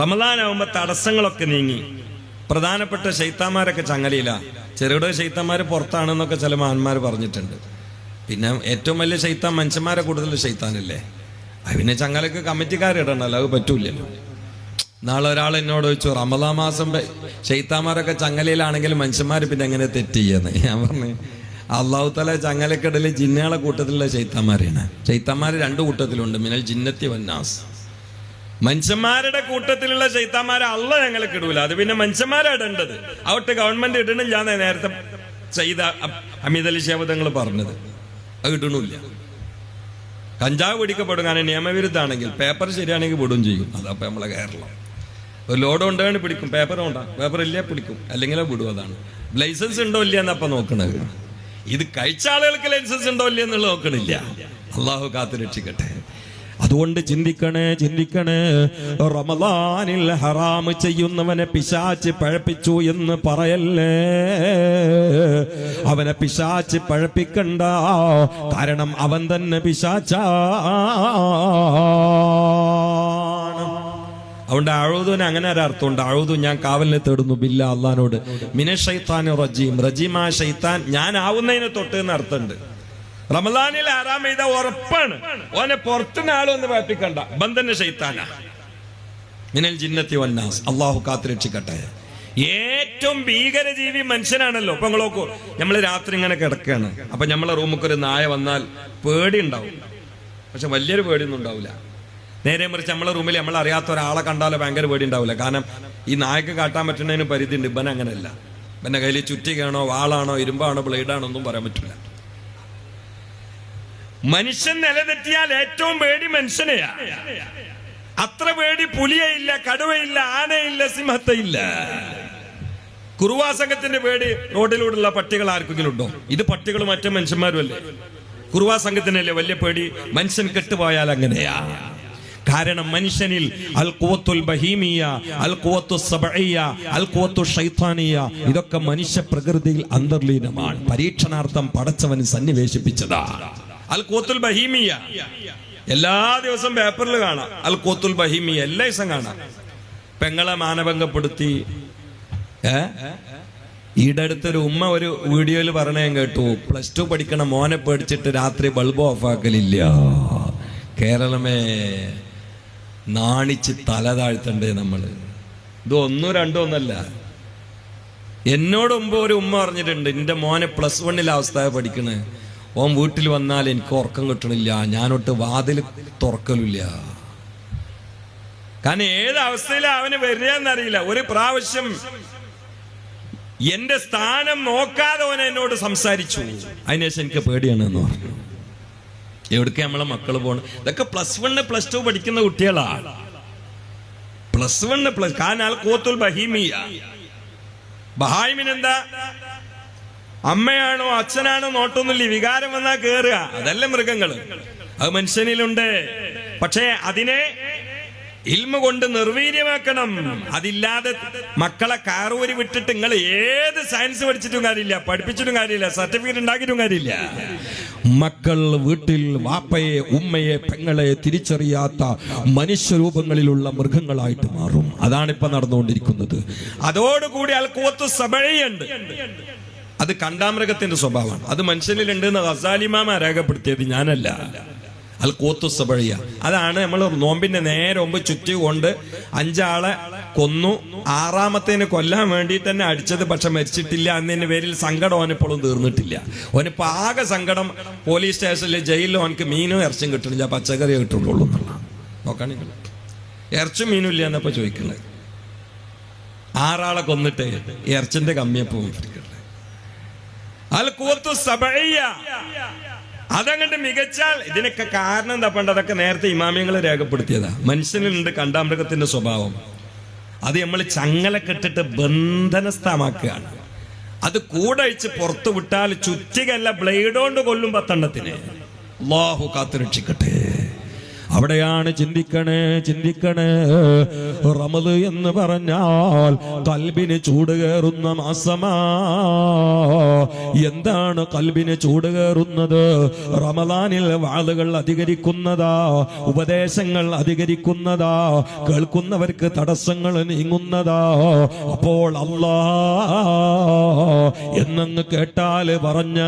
റമദാനാവുമ്പോ തടസ്സങ്ങളൊക്കെ നീങ്ങി. പ്രധാനപ്പെട്ട ശൈത്താന്മാരൊക്കെ ചങ്ങലയില. ചെറുകിട ശൈത്താന്മാർ പുറത്താണെന്നൊക്കെ ചില മഹാന്മാർ പറഞ്ഞിട്ടുണ്ട്. പിന്നെ ഏറ്റവും വലിയ ശൈത്താൻ മനുഷ്യന്മാരെ കൂടുതൽ ശൈത്താനല്ലേ? അത് പിന്നെ ചങ്ങലക്ക് കമ്മിറ്റിക്കാരിടണല്ലോ അത് പറ്റൂലല്ലോ നാളെ ഒരാൾ എന്നോട് ചോദിച്ചു റമദാ മാസം ശൈത്താന്മാരൊക്കെ ചങ്ങലയിലാണെങ്കിൽ മനുഷ്യന്മാർ പിന്നെ എങ്ങനെ തെറ്റ് ഞാൻ പറഞ്ഞു അള്ളാഹു തല ചങ്ങലക്കിടയിൽ ജിന്നകളെ കൂട്ടത്തിലുള്ള ശൈത്താന്മാരെയാണ്. ശൈത്താന്മാർ രണ്ട് കൂട്ടത്തിലുണ്ട് മിനൽ ജിന്നത്തി വന്നാസ് മനുഷ്യന്മാരുടെ കൂട്ടത്തിലുള്ള ചൈത്താന്മാരെ അല്ല ഞങ്ങൾക്ക് ഇടൂല അത് പിന്നെ മനുഷ്യന്മാരെ ഇടേണ്ടത്. അവിടെ ഗവൺമെന്റ് ഇടണില്ല എന്ന് നേരത്തെ ചെയ്ത അമിതലി അലി ശേവതങ്ങൾ പറഞ്ഞത്. അത് ഇടണില്ല കഞ്ചാവ് പിടിക്കപ്പെടും. കാരണം നിയമവിരുദ്ധാണെങ്കിൽ പേപ്പർ ശരിയാണെങ്കിൽ വിടും ചെയ്യും. അതപ്പോൾ നമ്മളെ കേരളം. ഒരു ലോഡ് ഉണ്ടെങ്കിൽ പിടിക്കും. പേപ്പർ ഉണ്ടാ? പേപ്പർ ഇല്ലേ പിടിക്കും. അല്ലെങ്കിൽ വിടും അതാണ്. ലൈസൻസ് ഉണ്ടോ ഇല്ല എന്നപ്പ നോക്കണത്. ഇത് കഴിച്ച ആളുകൾക്ക് ലൈസൻസ് ഉണ്ടോ ഇല്ല എന്നുള്ളത് നോക്കണില്ല. അള്ളാഹു കാത്തു രക്ഷിക്കട്ടെ. അതുകൊണ്ട് ചിന്തിക്കണേ ചിന്തിക്കണേ. റമദാനിൽ ഹറാമ് ചെയ്യുന്നവനെ പിശാച്ച് പഴപ്പിച്ചു എന്ന് പറയല്ലേ? അവനെ പിശാച്ച് പഴപ്പിക്കണ്ട. കാരണം അവൻ തന്നെ പിശാച്ച അതുകൊണ്ട് അഴുതുവിന് അങ്ങനെ ഒരു അർത്ഥമുണ്ട്. അഴുതു ഞാൻ കാവലിനെ തേടുന്നു. ബില്ല അള്ളഹാനോട്. മിന ഷൈത്താൻ റജീം. റജീമാ ഷൈത്താൻ ഞാൻ ആവുന്നതിനെ തൊട്ട് എന്ന് അർത്ഥമുണ്ട്. റമദാനിൽ ആറാം ചെയ്ത ഉറപ്പാണ്. ഓനെ പുറത്തുനിന്ന് ആളൊന്ന് വേപ്പിക്കണ്ട. ബന്ധന ശൈത്താന. മിനൽ ജിന്നത്തി വന്നാസ്. അള്ളാഹു കാത്തിരക്ഷിക്കട്ടെ. ഏറ്റവും ഭീകര ജീവി മനുഷ്യനാണല്ലോ. അപ്പൊ നോക്കൂ നമ്മൾ രാത്രി ഇങ്ങനെ കിടക്കുകയാണ് അപ്പൊ നമ്മളെ റൂമുക്ക് ഒരു നായ വന്നാൽ പേടി ഉണ്ടാവും പക്ഷെ വലിയൊരു പേടിയൊന്നും ഉണ്ടാവില്ല. നേരെ മറിച്ച് നമ്മളെ റൂമിൽ നമ്മൾ അറിയാത്ത ഒരാളെ കണ്ടാലോ ഭയങ്കര പേടി ഉണ്ടാവില്ല കാരണം ഈ നായക്ക് കാട്ടാൻ പറ്റുന്നതിന് പരിധി ഉണ്ട് ഇവൻ അങ്ങനെയല്ല പിന്നെ കയ്യിൽ ചുറ്റികയാണോ വാളാണോ ഇരുമ്പാണോ ബ്ലേഡാണോ ഒന്നും പറയാൻ പറ്റില്ല. മനുഷ്യൻ നിലതെറ്റിയാൽ ഏറ്റവും പേടി മനുഷ്യനെയാ. അത്ര പേടി പുലിയയില്ല കടുവയില്ല ആനയില്ല സിംഹത്തയില്ല. കുറുവാ സംഘത്തിന്റെ പേടി റോഡിലൂടെയുള്ള പട്ടികൾ ആർക്കെങ്കിലും ഉണ്ടോ? ഇത് പട്ടികൾ മറ്റേ മനുഷ്യന്മാരും അല്ലേ കുറുവാ വലിയ പേടി? മനുഷ്യൻ കെട്ടുപോയാൽ അങ്ങനെയാ. കാരണം മനുഷ്യനിൽ അൽ കുവത്തുൽ ബഹീമിയ അൽ കുവത്തു സബഇയ അൽ കുവത്തു ഷൈത്താനിയ ഇതൊക്കെ മനുഷ്യ പ്രകൃതിയിൽ അന്തർലീനമാണ്. പരീക്ഷണാർത്ഥം പടച്ചവൻ സന്നിവേശിപ്പിച്ചതാ. അൽ കോത്തുൽ ബഹീമിയ. എല്ലാ ദിവസവും പേപ്പറിൽ കാണാം. അൽ കോത്തുൽ ബഹീമിയ എല്ലാ ദിവസം കാണാം. പെങ്ങളെ മാനഭംഗപ്പെടുത്തി. ഏ? ഈടെ അടുത്തൊരു ഉമ്മ ഒരു വീഡിയോയിൽ പറഞ്ഞ കേട്ടു. പ്ലസ് ടു പഠിക്കണ മോനെ പേടിച്ചിട്ട് രാത്രി ബൾബ് ഓഫാക്കലില്ല. കേരളമേ നാണിച്ച് തല താഴ്ത്തണ്ടേ നമ്മൾ. ഇത് ഒന്നും രണ്ടോ ഒന്നല്ല. എന്നോട് മുമ്പ് ഒരു ഉമ്മ പറഞ്ഞിട്ടുണ്ട് എന്റെ മോനെ പ്ലസ് വണ്ണിലെ അവസ്ഥ പഠിക്കണേ? ഓൻ വീട്ടിൽ വന്നാൽ എനിക്ക് ഉറക്കം കിട്ടണില്ല. ഞാനൊട്ട് വാതിൽ തുറക്കലില്ല. കാരണം ഏത് അവസ്ഥയിലാ അവന് വരികയെന്നറിയില്ല. ഒരു പ്രാവശ്യം എന്റെ സ്ഥാനം നോക്കാതെ അവൻ എന്നോട് സംസാരിച്ചു. അതിനുശേഷം എനിക്ക് പേടിയാണ് എന്ന് പറഞ്ഞു. എവിടേക്ക് നമ്മളെ മക്കൾ പോണ് ഇതൊക്കെ പ്ലസ് വണ്ണ് പ്ലസ് ടു പഠിക്കുന്ന കുട്ടികളാണ്. പ്ലസ് വണ്ണ് പ്ലസ് കാനാൽ കൂത്തുൽ ബഹീമിയ. ബഹായിമിനെന്താ? അമ്മയാണോ അച്ഛനാണോ നോട്ടൊന്നുമില്ല. വികാരം വന്നാ കേറുക. അതല്ല മൃഗങ്ങൾ അത് മനുഷ്യനിലുണ്ട്. പക്ഷേ അതിനെ ഇൽമ കൊണ്ട് നിർവീര്യമാക്കണം. അതില്ലാതെ മക്കളെ കാറൂരി വിട്ടിട്ട് നിങ്ങൾ ഏത് സയൻസ് പഠിച്ചിട്ടും കാര്യമില്ല. പഠിപ്പിച്ചിട്ടും കാര്യമില്ല. സർട്ടിഫിക്കറ്റ് ഉണ്ടാക്കിയിട്ടും കാര്യമില്ല. മക്കൾ വീട്ടിൽ വാപ്പയെ ഉമ്മയെ പെങ്ങളെ തിരിച്ചറിയാത്ത മനുഷ്യരൂപങ്ങളിലുള്ള മൃഗങ്ങളായിട്ട് മാറും. അതാണ് ഇപ്പൊ നടന്നുകൊണ്ടിരിക്കുന്നത്. അതോടുകൂടി അൽക്കൂത്ത് സബഴയുണ്ട് അത് കണ്ടാമൃഗത്തിന്റെ സ്വഭാവമാണ്. അത് മനുഷ്യനിലുണ്ട് എന്ന് ഗസാലിമാമ രേഖപ്പെടുത്തിയത് ഞാനല്ല. അൽ കോത്തു സബഴിയ. അതാണ് നമ്മൾ നോമ്പിന്റെ നേരെ മുമ്പ് ചുറ്റുകൊണ്ട് അഞ്ചാളെ കൊന്നു. ആറാമത്തേന് കൊല്ലാൻ വേണ്ടി തന്നെ അടിച്ചത് പക്ഷെ മരിച്ചിട്ടില്ല എന്നതിന്റെ പേരിൽ സങ്കടം ഓനിപ്പോഴും തീർന്നിട്ടില്ല. ഓനിപ്പോ ആകെ സങ്കടം പോലീസ് സ്റ്റേഷനിലെ ജയിലിൽ ഓനക്ക് മീനും ഇറച്ചും കിട്ടുന്നില്ല. പച്ചക്കറിയെ കിട്ടുള്ളൂ എന്നുള്ളതാണ്. നോക്കാൻ ഇറച്ചും മീനും ഇല്ല എന്നപ്പോ ചോദിക്കുന്നത് ആറാളെ കൊന്നിട്ട് ഇറച്ചിന്റെ കമ്മിയപ്പോ അൽ സബഴിയ അതങ്ങട്ട് മികച്ചാൽ ഇതിനൊക്കെ കാരണം എന്താ പണ്ട് അതൊക്കെ നേരത്തെ ഇമാമിയങ്ങൾ രേഖപ്പെടുത്തിയതാ. മനുഷ്യനിലുണ്ട് കണ്ടാമൃഗത്തിന്റെ സ്വഭാവം. അത് നമ്മൾ ചങ്ങല കെട്ടിട്ട് ബന്ധനസ്ഥമാക്കുകയാണ്. അത് കൂടഴിച്ച് പുറത്തു വിട്ടാൽ ചുറ്റികല്ല ബ്ലേഡ് കൊണ്ട് കൊല്ലും പത്തെണ്ണത്തിന് അള്ളാഹു കാത്തുരക്ഷിക്കട്ടെ. അവിടെയാണ് ചിന്തിക്കണേ ചിന്തിക്കണേ. റമദ് എന്ന് പറഞ്ഞാൽ കൽബിന് ചൂട് കയറുന്ന മാസമാ. എന്താണ് കൽബിന് ചൂട് കയറുന്നത്? റമദാനിൽ വാളുകൾ അധികരിക്കുന്നതാ ഉപദേശങ്ങൾ അധികരിക്കുന്നതാ കേൾക്കുന്നവർക്ക് തടസ്സങ്ങൾ നീങ്ങുന്നതാ. അപ്പോൾ അല്ലാ എന്നങ്ങ് കേട്ടാൽ പറഞ്ഞാൽ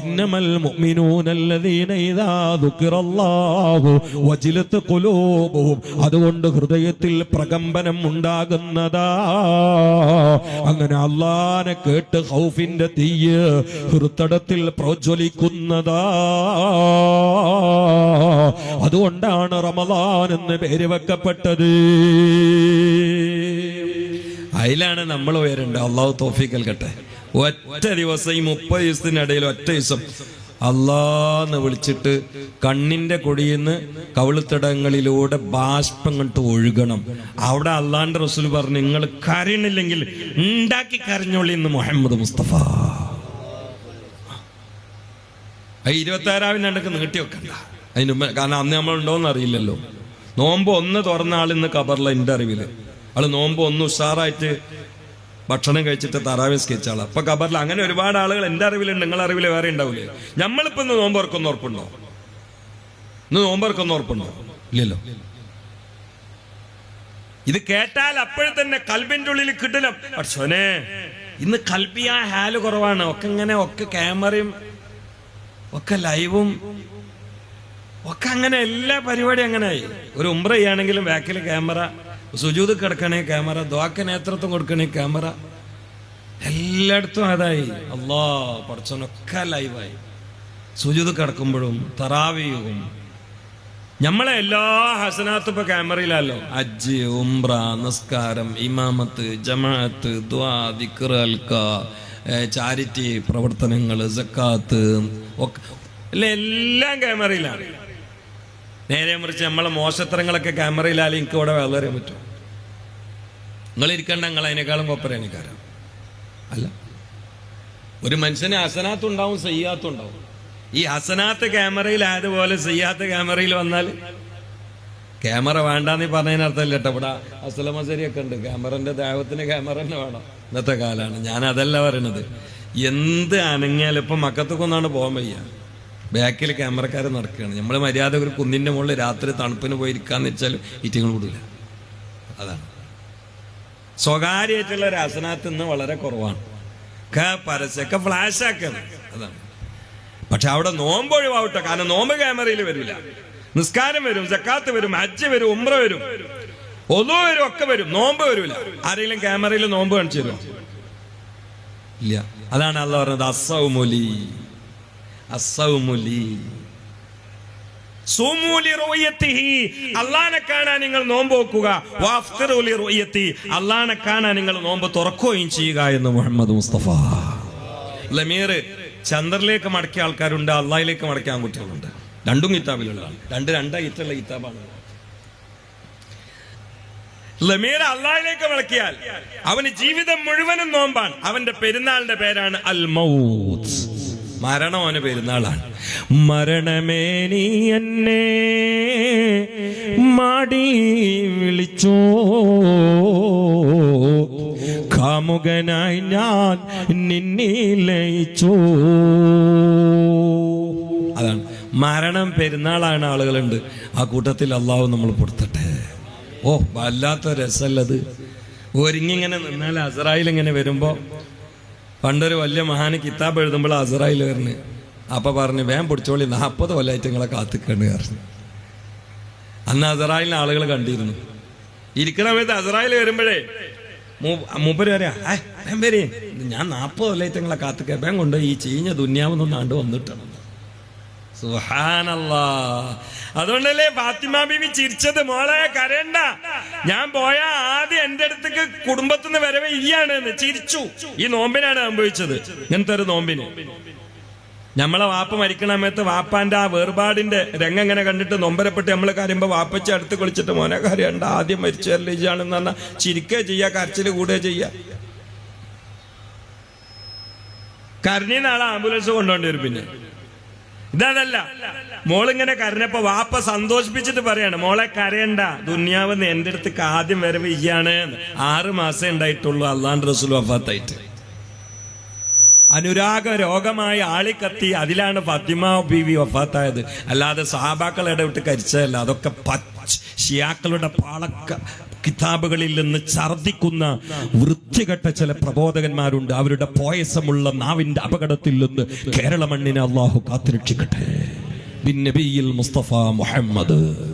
ഇന്നമൽ മുഅ്മിനൂനല്ലദീന ഇദാ ദുക്കിറല്ലാഹു അതുകൊണ്ട് ഹൃദയത്തിൽ പ്രകമ്പനം ഉണ്ടാകുന്നതാ. അങ്ങനെ അള്ളാനെ കേട്ട് ഹൗഫിന്റെ തീയ് ഹൃത്തടത്തിൽ പ്രോജ്വലിക്കുന്നതാ. അതുകൊണ്ടാണ് റമദാൻ എന്ന് പേര് വെക്കപ്പെട്ടത്. അതിലാണ് നമ്മൾ ഉയരണ്ട് അള്ളാഹു തോഫിക്കൽ കട്ടെ ഒറ്റ ദിവസം ഈ മുപ്പത് ദിവസത്തിനിടയിൽ ഒറ്റ ദിവസം അള്ളാന്ന് വിളിച്ചിട്ട് കണ്ണിന്റെ കൊടിയിന്ന് കവിളുത്തടങ്ങളിലൂടെ ബാഷ്പം കണ്ടിട്ട് ഒഴുകണം. അവിടെ അള്ളാന്റെ റസൂൽ പറഞ്ഞു നിങ്ങൾ കരയണില്ലെങ്കിൽ ഉണ്ടാക്കി കരഞ്ഞോളി എന്ന് മുഹമ്മദ് മുസ്തഫ. ഇരുപത്തി ആറാവിന് രണ്ടൊക്കെ നീട്ടി വെക്കണ്ട. അതിന് കാരണം അന്ന് നമ്മൾ ഉണ്ടോന്ന് അറിയില്ലല്ലോ. നോമ്പ് ഒന്ന് തുറന്ന ആൾ ഇന്ന് കബറില എന്റെ അറിവിൽ. ആൾ നോമ്പ് ഒന്ന് ഉഷാറായിട്ട് ഭക്ഷണം കഴിച്ചിട്ട് തറാവി സ്കെച്ച് അപ്പൊ കബറിൽ അങ്ങനെ ഒരുപാട് ആളുകൾ എന്റെ അറിവിലുണ്ട് നിങ്ങളെ അറിവിൽ വേറെ ഉണ്ടാവില്ലേ നമ്മളിപ്പോ ഇന്ന് നോമ്പ് ഓർക്കുന്ന ഉറപ്പുണ്ടോ? ഇന്ന് നോമ്പ് ഓർക്കുന്ന ഉറപ്പുണ്ടോ? ഇല്ലല്ലോ. ഇത് കേട്ടാൽ അപ്പോഴും തന്നെ കൽബിന്റെ ഉള്ളിൽ കിട്ടലും പക്ഷോനെ ഇന്ന് കൽബിയ ഹാൽ കുറവാണ്. ഒക്കെ ഇങ്ങനെ ഒക്കെ ക്യാമറയും ഒക്കെ ലൈവും ഒക്കെ അങ്ങനെ എല്ലാ പരിപാടിയും അങ്ങനെയായി ഒരു ഉംറ ചെയ്യാണെങ്കിലും ബാക്കിൽ ക്യാമറ സുജൂത് കിടക്കണേ ക്യാമറ ദ്വാക്ക് നേതൃത്വം കൊടുക്കണേ ക്യാമറ. എല്ലായിടത്തും അതായി. അള്ളാ പഠിച്ചോനൊക്കെ ലൈവായി സുജൂത് കിടക്കുമ്പോഴും തറാവിയും നമ്മളെ എല്ലാ ഹസനാത്തും ഇപ്പൊ ക്യാമറയിലല്ലോ. അജ്ജ് ഉംറ നിസ്കാരം ഇമാമത്ത് ജമാഅത്ത് ദ്വാ ദിക്ർ ചാരിറ്റി പ്രവർത്തനങ്ങൾ സക്കാത്ത് ഒക്കെ എല്ലാം ക്യാമറയിലാണ്. നേരെ മറിച്ച് നമ്മളെ മോശത്തരങ്ങളൊക്കെ ക്യാമറയിലാലും എനിക്ക് ഇവിടെ വളരാൻ പറ്റും നിങ്ങൾ ഇരിക്കണ്ട നിങ്ങൾ അതിനേക്കാളും കൊപ്പരേണിക്കാരം അല്ല. ഒരു മനുഷ്യന് ഹസനാത്ത് ഉണ്ടാവും സയ്യാത്തും ഉണ്ടാവും ഈ ഹസനാത്ത് ക്യാമറയിൽ ആയതുപോലെ സയ്യാത്ത് ക്യാമറയിൽ വന്നാൽ ക്യാമറ വേണ്ടാന്ന് പറഞ്ഞതിനർത്ഥം അർത്ഥമല്ല കേട്ടോ ഇവിടെ അസലമസരിയൊക്കെ ഉണ്ട്. ക്യാമറന്റെ ദേഹത്തിന് ക്യാമറ തന്നെ വേണം ഇന്നത്തെ കാലമാണ്. ഞാൻ അതല്ല പറയണത്. എന്ത് അനങ്ങിയാലും ഇപ്പൊ മക്കത്തൊക്കൊന്നാണ് പോകാൻ വയ്യ. ബാക്കിൽ ക്യാമറക്കാർ നടക്കുകയാണ്. നമ്മൾ മര്യാദ ഒരു കുന്നിന്റെ മുകളിൽ രാത്രി തണുപ്പിന് പോയിരിക്കാന്ന് വെച്ചാൽ ഈറ്റങ്ങൾ കൂടില്ല. അതാണ്. സ്വകാര്യമായിട്ടുള്ള ഒരു അസനാത്ത് ഇന്ന് വളരെ കുറവാണ്. പരസ്യമൊക്കെ ഫ്ലാഷ് ആക്കുക അതാണ്. പക്ഷെ അവിടെ നോമ്പ് ഒഴിവാവട്ടെ. കാരണം നോമ്പ് ക്യാമറയിൽ വരില്ല നിസ്കാരം വരും ജക്കാത്ത് വരും ഹജ്ജ് വരും ഉമ്ര വരും. ഒതു വരും ഒക്കെ വരും. നോമ്പ് വരില്ല ആരെങ്കിലും ക്യാമറയിൽ നോമ്പ് കാണിച്ചു തരുമോ ഇല്ല. അതാണ് അല്ല പറഞ്ഞത് അസൗമുലി അള്ളാനെ കാണാൻ നിങ്ങൾ നോമ്പ് വെക്കുക. അള്ളാനെ കാണാൻ നിങ്ങൾ നോമ്പ് തുറക്കുകയും ചെയ്യുക എന്ന് മുഹമ്മദ് മുസ്തഫ. ലമീർ ചന്ദ്രനിലേക്ക് മടക്കിയ ആൾക്കാരുണ്ട് അള്ളാഹിലേക്ക് മടക്കിയ ആൺകുട്ടികളുണ്ട്. രണ്ടും കിതാബിലുള്ളതാണ്. രണ്ട് രണ്ടായിട്ടുള്ള കിതാബാണ്. ലമീർ അള്ളാഹിലേക്ക് മടക്കിയാൽ അവന് ജീവിതം മുഴുവനും നോമ്പാണ്. അവന്റെ പെരുന്നാളിന്റെ പേരാണ് അൽ മരണം അവന് പെരുന്നാളാണ്. മരണമേ നീ എന്നെ മാടി വിളിച്ചോ? കാമുകനായി ഞാൻ നിന്നെ നിന്നിലയിച്ചോ അതാണ്. മരണം പെരുന്നാളാണ് ആളുകളുണ്ട്. ആ കൂട്ടത്തിൽ അള്ളാഹു നമ്മൾ പൊടുത്തട്ടെ. ഓ വല്ലാത്ത രസമല്ലത് ഒരുങ്ങിങ്ങനെ നിന്നാൽ അസറായിൽ ഇങ്ങനെ വരുമ്പോ പണ്ടൊരു വലിയ മഹാന് കിതാബ് എഴുതുമ്പോൾ അസറായിൽ വരണ് അപ്പൊ പറഞ്ഞു വേം പൊടിച്ചോളി നാൽപ്പത് കൊല്ലായിട്ടങ്ങളെ നിങ്ങളെ കാത്തിക്കണ്ട് പറഞ്ഞു. അന്ന് അസറായിലിന് ആളുകൾ കണ്ടിരുന്നു. ഇരിക്കണ സമയത്ത് അസറായിൽ വരുമ്പോഴേ മൂപ്പര് പറയാ "ഏ, വേഗം ഞാൻ നാൽപ്പത് കൊല്ലായിട്ടങ്ങളെ കാത്തിക്ക. വേം കൊണ്ട് ഈ ചീഞ്ഞ ദുന്യാവെന്നൊന്ന് ആണ്ട് വന്നിട്ടാണ്. സുഹാനല്ലാ അതുകൊണ്ടല്ലേ ഫാത്തിമ ബീവി ചിരിച്ചത്? മോളെ കരയണ്ട. ഞാൻ പോയ ആദ്യം എന്റെ അടുത്തേക്ക് കുടുംബത്തിന്ന് വരവേ ഇയ്യാണ് എന്ന് ചിരിച്ചു. ഈ നോമ്പിനാണ് സംഭവിച്ചത്. ഇങ്ങനത്തെ ഒരു നോമ്പിന്. നമ്മളെ വാപ്പ മരിക്കണ സമയത്ത് വാപ്പാന്റെ ആ വേർപാടിന്റെ രംഗം ഇങ്ങനെ കണ്ടിട്ട് നൊമ്പരപ്പെട്ട് നമ്മൾ കരയുമ്പോൾ വാപ്പച്ച അടുത്ത് കളിച്ചിട്ട് മോനെ കരയണ്ട ആദ്യം മരിച്ച ഇയാണെന്ന് പറഞ്ഞാൽ ചിരിക്കുക ചെയ്യാ കരച്ചിൽ കൂടുക ചെയ്യാ. കരഞ്ഞ നാളെ ആംബുലൻസ് കൊണ്ടുപോണ്ടി വരും പിന്നെ. ഇതല്ല. മോളിങ്ങനെ കരഞ്ഞപ്പോ വാപ്പ സന്തോഷിപ്പിച്ചിട്ട് പറയാണ് മോളെ കരയണ്ട. ദുന്യാവെന്ന് എന്റെ അടുത്തേക്ക് ആദ്യം വരവ് ഇയാണ് ആറ് മാസേ ഉണ്ടായിട്ടുള്ളൂ അള്ളാൻ റസൂൽ വഫാത്തായിട്ട്. അനുരാഗ രോഗമായ ആളിക്കത്തി അതിലാണ് ഫാത്തിമ ബീവി വഫാത്തായത്. അല്ലാതെ സഹാബാക്കൾ ഇടവിട്ട് കരിച്ചതല്ല. അതൊക്കെ പച്ച ഷിയാക്കളുടെ പാളക്ക കിതാബുകളിൽ നിന്ന് ഛർദിക്കുന്ന വൃത്തികെട്ട ചില പ്രബോധകന്മാരുണ്ട്. അവരുടെ പോയസമുള്ള നാവിന്റെ അപകടത്തിൽ നിന്ന് കേരള മണ്ണിനെ അള്ളാഹു കാത്തുരക്ഷിക്കട്ടെ. ബിൻ നബിയിൽ മുസ്തഫ മുഹമ്മദ്.